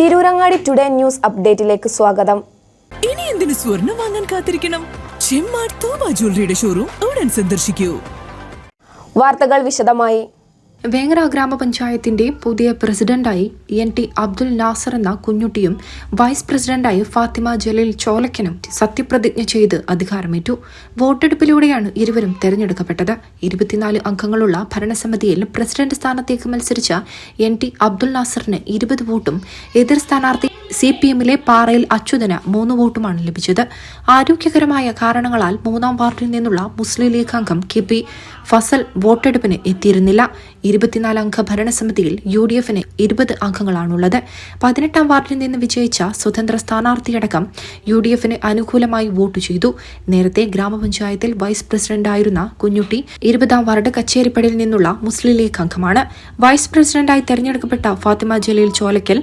Tirurangadi today news അപ്ഡേറ്റിലേക്ക് സ്വാഗതം. ഇനി എന്തിനു സ്വർണം വാങ്ങാൻ കാത്തിരിക്കണം? ചെമ്മാട് തോമ ജ്വല്ലറിയുടെ ഷോറൂം ഉടൻ സന്ദർശിക്കൂ. വാർത്തകൾ വിശദമായി. വേങ്ങര ഗ്രാമപഞ്ചായത്തിന്റെ പുതിയ പ്രസിഡന്റായി എൻ ടി അബ്ദുൽ നാസർ എന്ന കുഞ്ഞുട്ടിയും വൈസ് പ്രസിഡന്റായി ഫാത്തിമ ജലീൽ ചോലക്കനും സത്യപ്രതിജ്ഞ ചെയ്ത് അധികാരമേറ്റു. വോട്ടെടുപ്പിലൂടെയാണ് ഇരുവരും തെരഞ്ഞെടുക്കപ്പെട്ടത്. ഇരുപത്തിനാല് അംഗങ്ങളുള്ള ഭരണസമിതിയിൽ പ്രസിഡന്റ് സ്ഥാനത്തേക്ക് മത്സരിച്ച എൻ ടി അബ്ദുൽ നാസറിന് ഇരുപത് വോട്ടും എതിർ സ്ഥാനാർത്ഥി സി പി എമ്മിലെ പാറയിൽ അച്യുതന് മൂന്ന് വോട്ടുമാണ് ലഭിച്ചത്. ആരോഗ്യകരമായ കാരണങ്ങളാൽ മൂന്നാം വാർഡിൽ നിന്നുള്ള മുസ്ലിം ലീഗ് അംഗം കെ പി ഫസൽ വോട്ടെടുപ്പിന് എത്തിയിരുന്നില്ല. ഇരുപത്തിനാല് അംഗ ഭരണസമിതിയിൽ യു ഡി എഫിന് ഇരുപത് അംഗങ്ങളാണുള്ളത്. പതിനെട്ടാം വാർഡിൽ നിന്ന് വിജയിച്ച സ്വതന്ത്ര സ്ഥാനാർത്ഥിയടക്കം യു ഡി എഫിന് അനുകൂലമായി വോട്ട് ചെയ്തു. നേരത്തെ ഗ്രാമപഞ്ചായത്തിൽ വൈസ് പ്രസിഡന്റായിരുന്ന കുഞ്ഞുട്ടി ഇരുപതാം വാർഡ് കച്ചേരിപ്പടിയിൽ നിന്നുള്ള മുസ്ലിം ലീഗ് അംഗമാണ്. വൈസ് പ്രസിഡന്റായി തെരഞ്ഞെടുക്കപ്പെട്ട ഫാത്തിമ ജലീൽ ചോലക്കൽ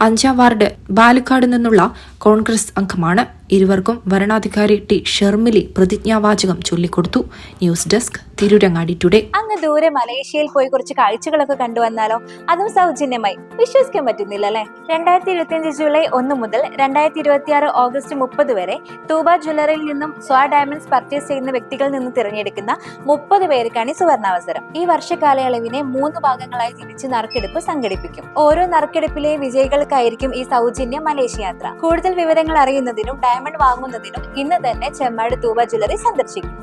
അഞ്ചാം വാർഡ് ബാലുക്കാട് നിന്നുള്ള കോൺഗ്രസ് അംഗമാണ്. ഇരുവർക്കും വരണാധികാരി ടി ഷെർമിലി പ്രതിജ്ഞാവാചകം ചൊല്ലിക്കൊടുത്തു. News desk Tirurangadi today. അങ്ങ് ദൂരെ മലേഷ്യയിൽ പോയി കുറച്ച് കാഴ്ചകളൊക്കെ കണ്ടുവന്നാലോ അതും സൗജന്യമായി. വിശ്വസിക്കാൻ പറ്റുന്നില്ല അല്ലെ രണ്ടായിരത്തി ഇരുപത്തിയഞ്ച് ജൂലൈ ഒന്ന് മുതൽ രണ്ടായിരത്തി ഇരുപത്തി ആറ് ഓഗസ്റ്റ് മുപ്പത് വരെ തൂബ ജ്വല്ലറിയിൽ നിന്നും സ്വാ ഡയമണ്ട്സ് പർച്ചേസ് ചെയ്യുന്ന വ്യക്തികളിൽ നിന്ന് തിരഞ്ഞെടുക്കുന്ന മുപ്പത് പേർക്കാണ് ഈ സുവർണാവസരം. ഈ വർഷ കാലയളവിനെ മൂന്ന് ഭാഗങ്ങളായി തിരിച്ച് നറുക്കെടുപ്പ് സംഘടിപ്പിക്കും. ഓരോ നറുക്കെടുപ്പിലെ വിജയികൾക്കായിരിക്കും ഈ സൗജന്യ മലേഷ്യ യാത്ര കൂടുതൽ വിവരങ്ങൾ അറിയുന്നതിനും ഡയമണ്ട് വാങ്ങുന്നതിനും ഇന്ന് തന്നെ ചെമ്മാട് തൂവ ജ്വല്ലറി സന്ദർശിക്കും.